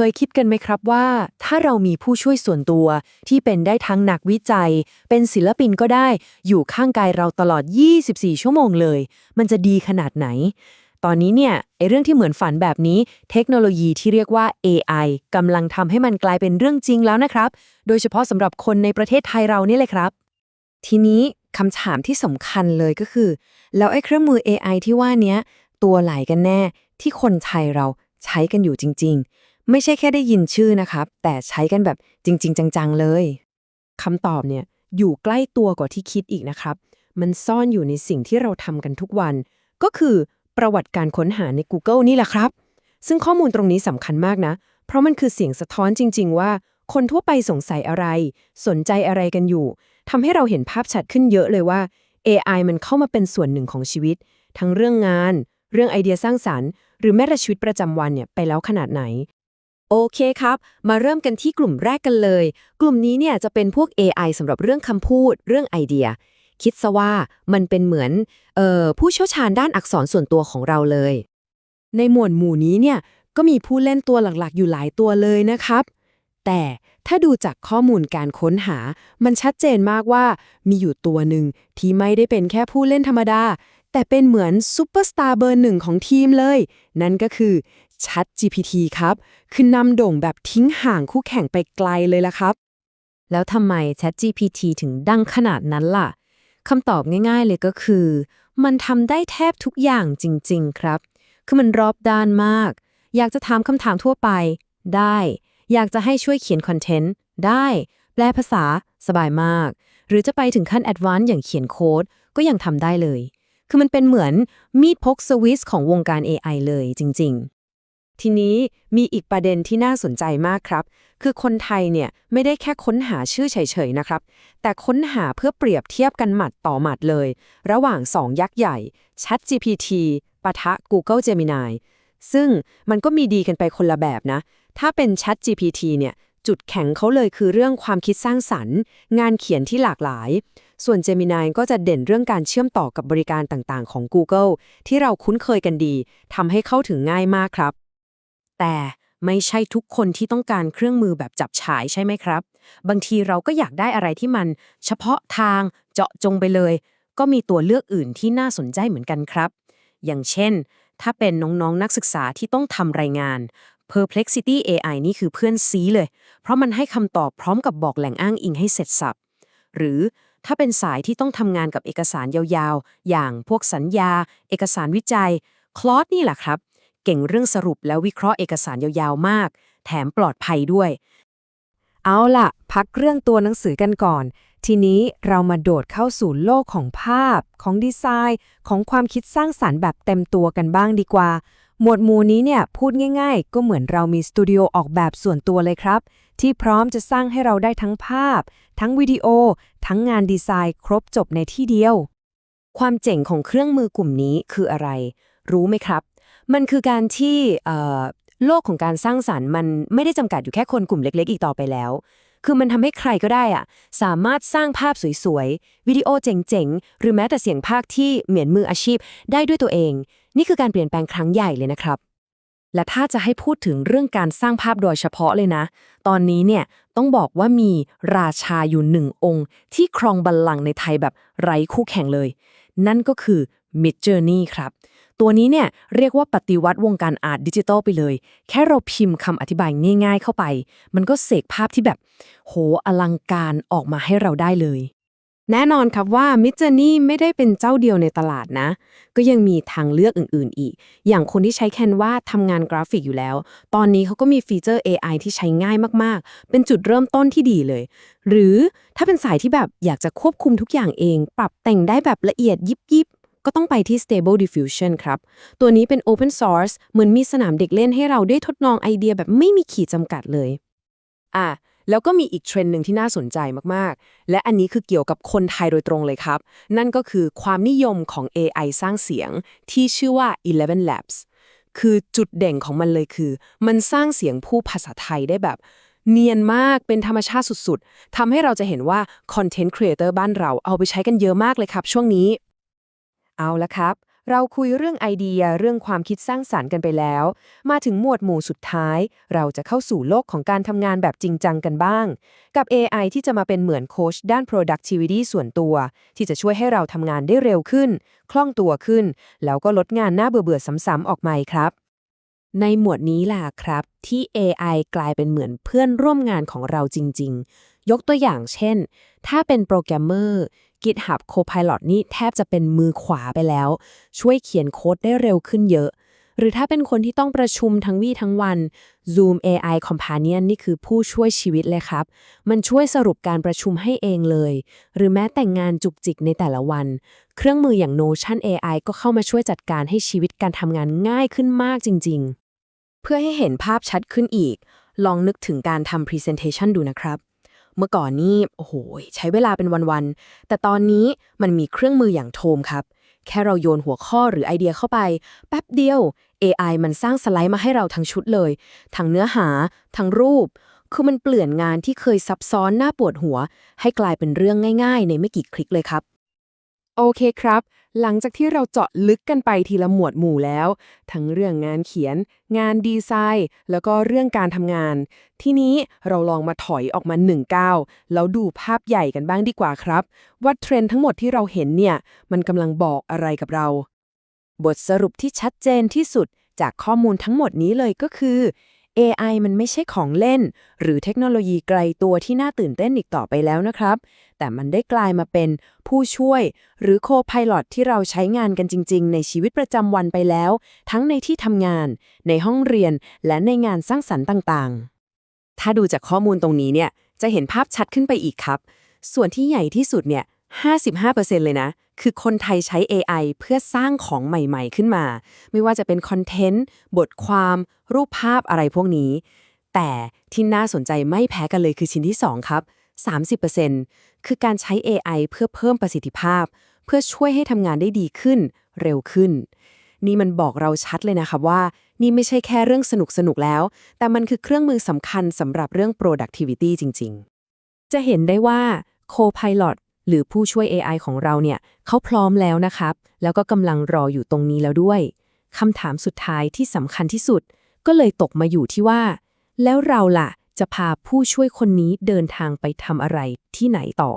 เคยคิดกันไหมครับว่า ถ้าเรามีผู้ช่วยส่วนตัว ที่เป็นได้ทั้งนักวิจัย เป็นศิลปินก็ได้ อยู่ข้างกายเราตลอด 24 ชั่วโมงเลย มันจะดีขนาดไหน ตอนนี้เนี่ยไอเรื่องที่เหมือนฝันแบบนี้ เทคโนโลยีที่เรียกว่า AI กำลังทำให้มันกลายเป็นเรื่องจริงแล้วนะครับ โดยเฉพาะสำหรับคนในประเทศไทยเรานี่เลยครับ ทีนี้คำถามที่สำคัญเลยก็คือ แล้วไอ้เครื่องมือ AI ที่ว่านี้ตัวไหนกันแน่ที่คนไทยเราใช้กันอยู่จริง ไม่ใช่แค่ได้ยินชื่อนะครับ แต่ใช้กันแบบจริง ๆ จังๆเลยคำตอบเนี่ยอยู่ใกล้ตัวกว่าที่คิดอีกนะครับ มันซ่อนอยู่ในสิ่งที่เราทำกันทุกวัน ก็คือประวัติการค้นหาใน Google นี่แหละครับ ซึ่งข้อมูลตรงนี้สำคัญมากนะ เพราะมันคือเสียงสะท้อนจริง ๆ ว่า คนทั่วไปสงสัยอะไร สนใจอะไรกันอยู่ทำให้เราเห็นภาพชัดขึ้นเยอะเลยว่า AI มันเข้ามาเป็นส่วนหนึ่งของชีวิต ทั้งเรื่องงาน เรื่องไอเดียสร้างสรรค์ หรือแม้แต่ชีวิตประจำวันเนี่ยไปแล้วขนาดไหน โอเคครับ มาเริ่มกันที่กลุ่มแรกกันเลย กลุ่มนี้เนี่ยจะเป็นพวก AI สำหรับเรื่องคำพูด เรื่องไอเดีย คิดซะว่ามันเป็นเหมือนเอ่อผู้เชี่ยวชาญด้านอักษรส่วนตัวของเราเลย ในหมวดหมู่นี้เนี่ยก็มีผู้เล่นตัวหลักๆ อยู่หลายตัวเลยนะครับ แต่ถ้าดูจากข้อมูลการค้นหา มันชัดเจนมากว่ามีอยู่ตัวหนึ่งที่ไม่ได้เป็นแค่ผู้เล่นธรรมดา แต่เป็นเหมือนซูเปอร์สตาร์เบอร์หนึ่งของทีมเลย นั่นก็คือ ChatGPT ครับ คือนำโด่งแบบทิ้งห่างคู่แข่งไปไกลเลยละครับ แล้วทำไม ChatGPT ถึงดังขนาดนั้นล่ะคำตอบง่าย ๆ เลยก็คือ มันทำได้แทบทุกอย่างจริง ๆ ครับ คือมันรอบด้านมาก อยากจะถามคำถามทั่วไป ได้ อยากจะให้ช่วยเขียนคอนเทนต์ ได้ แปลภาษา สบายมาก หรือจะไปถึงขั้นแอดวานซ์อย่างเขียนโค้ด ก็ยังทำได้เลย คือมันเป็นเหมือนมีดพกสวิสของวงการ AI เลยจริง ๆ ทีนี้มีอีกประเด็นที่น่าสนใจมากครับ คือคนไทยเนี่ยไม่ได้แค่ค้นหาชื่อเฉยๆนะครับ แต่ค้นหาเพื่อเปรียบเทียบกันหมัดต่อหมัดเลย ระหว่าง2ยักษ์ใหญ่ ChatGPT ปะทะ Google Gemini ซึ่งมันก็มีดีกันไปคนละแบบนะ ถ้าเป็น ChatGPT เนี่ย จุดแข็งเขาเลยคือเรื่องความคิดสร้างสรรค์ งานเขียนที่หลากหลาย ส่วน Gemini ก็จะเด่นเรื่องการเชื่อมต่อกับบริการต่างๆ ของ Google ที่เราคุ้นเคยกันดีทำให้เข้าถึงง่ายมากครับ แต่ไม่ใช่ทุกคนที่ต้องการเครื่องมือแบบจับฉายใช่ไหมครับ บางทีเราก็อยากได้อะไรที่มัน เฉพาะทางเจาะจงไปเลย ก็มีตัวเลือกอื่นที่น่าสนใจเหมือนกันครับ อย่างเช่น ถ้าเป็นน้องๆนนักศึกษาที่ต้องทำรายงาน Perplexity AI นี่คือเพื่อนซีเลย เพราะมันให้คำตอบพร้อมกับบอกแหล่งอ้างอิงให้เสร็จสับ หรือ ถ้าเป็นสายที่ต้องทำงานกับเอกสารยาวๆ อย่างพวกสัญญา เอกสารวิจัย คลอสนี่แหละครับ เก่งเรื่องสรุปแล้ววิเคราะห์เอกสารยาวๆ มาก แถมปลอดภัยด้วย เอาล่ะ พักเรื่องตัวหนังสือกันก่อน ทีนี้เรามาโดดเข้าสู่โลกของภาพ ของดีไซน์ ของความคิดสร้างสรรค์แบบเต็มตัวกันบ้างดีกว่า หมวดหมู่นี้เนี่ยพูดง่าย ๆ ก็เหมือนเรามีสตูดิโอออกแบบส่วนตัวเลยครับ ที่พร้อมจะสร้างให้เราได้ทั้งภาพ ทั้งวิดีโอ ทั้งงานดีไซน์ ครบจบในที่เดียว ความเจ๋งของเครื่องมือกลุ่มนี้คืออะไร รู้ไหมครับ มันคือการที่โลกของการสร้างสรรค์มันไม่ได้จำกัดอยู่แค่คนกลุ่มเล็ก ๆ อีกต่อไปแล้ว คือมันทำให้ใครก็ได้อะสามารถสร้างภาพสวยๆ วิดีโอเจ๋งๆ หรือแม้แต่เสียงภาคที่เหมือนมืออาชีพได้ด้วยตัวเอง นี่คือการเปลี่ยนแปลงครั้งใหญ่เลยนะครับ และถ้าจะให้พูดถึงเรื่องการสร้างภาพโดยเฉพาะเลยนะ ตอนนี้เนี่ยต้องบอกว่ามีราชาอยู่หนึ่งองค์ ที่ครองบัลลังก์ในไทยแบบไร้คู่แข่งเลย นั่นก็คือ Mid Journey ครับ ตัวนี้เนี่ยเรียกว่าปฏิวัติวงการอาร์ตดิจิทัลไปเลย แค่เราพิมพ์คำอธิบายง่าย ๆ เข้าไป มันก็เสกภาพที่แบบ โหอลังการออกมาให้เราได้เลย แน่นอนครับว่า Mid Journey ไม่ได้เป็นเจ้าเดียวในตลาดนะ ก็ยังมีทางเลือกอื่น ๆ อีก อย่างคนที่ใช้แคนวาทำงานกราฟิกอยู่แล้ว ตอนนี้เขาก็มีฟีเจอร์ AI ที่ใช้ง่ายมาก ๆ เป็นจุดเริ่มต้นที่ดีเลย หรือถ้าเป็นสายที่แบบอยากจะควบคุมทุกอย่างเอง ปรับแต่งได้แบบละเอียดยิบยิบก็ต้องไปที่ Stable Diffusion ครับ ตัวนี้เป็น Open Source เหมือนมีสนามเด็กเล่นให้เราได้ทดลองไอเดียแบบไม่มีขีดจำกัดเลย อะ แล้วก็มีอีกเทรนด์หนึ่งที่น่าสนใจมากๆ และอันนี้คือเกี่ยวกับคนไทยโดยตรงเลยครับ นั่นก็คือความนิยมของ AI สร้างเสียงที่ชื่อว่า Eleven Labs คือจุดเด่นของมันเลยคือ มันสร้างเสียงผู้ภาษาไทยได้แบบ เนียนมากเป็นธรรมชาติสุดๆทำให้เราจะเห็นว่าคอนเทนต์ครีเอเตอร์บ้านเราเอาไปใช้กันเยอะมากเลยครับช่วงนี้ เอาละครับ เราคุยเรื่องไอเดียเรื่องความคิดสร้างสารรค์กันไปแล้ว มาถึงหมวดหมู่สุดท้าย เราจะเข้าสู่โลกของการทำงานแบบจริงจังกันบ้าง กับ AI ที่จะมาเป็นเหมือนโค้ชด้าน productivity ส่วนตัว ที่จะช่วยให้เราทำงานได้เร็วขึ้น คล่องตัวขึ้น แล้วก็ลดงานหน้าเบื่อๆซ้ำๆออกมาครับในหมวดนี้ล่ะครับ ที่ AI กลายเป็นเหมือนเพื่อนร่วมงานของเราจริง ๆ ยกตัวอย่างเช่น ถ้าเป็นโปรแกรมเมอร์ GitHub Copilot นี่แทบจะเป็นมือขวาไปแล้ว ช่วยเขียนโค้ดได้เร็วขึ้นเยอะ หรือถ้าเป็นคนที่ต้องประชุมทั้งวี่ทั้งวัน Zoom AI Companion นี่คือผู้ช่วยชีวิตเลยครับ มันช่วยสรุปการประชุมให้เองเลย หรือแม้แต่งงานจุกจิกในแต่ละวัน เครื่องมืออย่าง Notion AI ก็เข้ามาช่วยจัดการให้ชีวิตการทำงานง่ายขึ้นมากจริง ๆ เพื่อให้เห็นภาพชัดขึ้นอีก ลองนึกถึงการทำ Presentation ดูนะครับ เมื่อก่อนนี้โอ้โหใช้เวลาเป็นวันๆ แต่ตอนนี้มันมีเครื่องมืออย่างโทมครับ แค่เราโยนหัวข้อหรือไอเดียเข้าไป แป๊บเดียว AI มันสร้างสไลด์มาให้เราทั้งชุดเลย ทั้งเนื้อหา ทั้งรูป คือมันเปลี่ยนงานที่เคยซับซ้อนน่าปวดหัว ให้กลายเป็นเรื่องง่าย ๆ ในไม่กี่คลิกเลยครับ โอเคครับ หลังจากที่เราเจาะลึกกันไปทีละหมวดหมู่แล้ว ทั้งเรื่องงานเขียน งานดีไซน์ แล้วก็เรื่องการทำงาน ทีนี้เราลองมาถอยออกมา1ก้าวแล้วดูภาพใหญ่กันบ้างดีกว่าครับ ว่าเทรนด์ทั้งหมดที่เราเห็นเนี่ย มันกำลังบอกอะไรกับเรา บทสรุปที่ชัดเจนที่สุดจากข้อมูลทั้งหมดนี้เลยก็คือ AI มันไม่ใช่ของเล่น หรือเทคโนโลยีไกลตัวที่น่าตื่นเต้นอีกต่อไปแล้วนะครับ แต่มันได้กลายมาเป็นผู้ช่วย หรือโคพ i l o t ที่เราใช้งานกันจริง ๆ ในชีวิตประจำวันไปแล้ว ทั้งในที่ทำงาน ในห้องเรียน และในงานสร้างสรรค์ต่างๆ ถ้าดูจากข้อมูลตรงนี้เนี่ยจะเห็นภาพชัดขึ้นไปอีกครับ ส่วนที่ใหญ่ที่สุดเนี่ย 55%เลยนะ คือคนไทยใช้ AI เพื่อสร้างของใหม่ๆขึ้นมา ไม่ว่าจะเป็นคอนเทนต์ บทความ รูปภาพอะไรพวกนี้ แต่ที่น่าสนใจไม่แพ้กันเลยคือชิ้นที่ 2 ครับ 30%คือการใช้ AI เพื่อเพิ่มประสิทธิภาพ เพื่อช่วยให้ทำงานได้ดีขึ้น เร็วขึ้น นี่มันบอกเราชัดเลยนะครับว่า นี่ไม่ใช่แค่เรื่องสนุกสนุกๆแล้ว แต่มันคือเครื่องมือสำคัญสำหรับเรื่อง productivity จริง ๆ จะเห็นได้ว่า Copilot หรือผู้ช่วย AI ของเราเนี่ยเขาพร้อมแล้วนะครับ แล้วก็กำลังรออยู่ตรงนี้แล้วด้วยคำถามสุดท้ายที่สำคัญที่สุด ก็เลยตกมาอยู่ที่ว่า แล้วเราล่ะ จะพาผู้ช่วยคนนี้เดินทางไปทำอะไรที่ไหนต่อ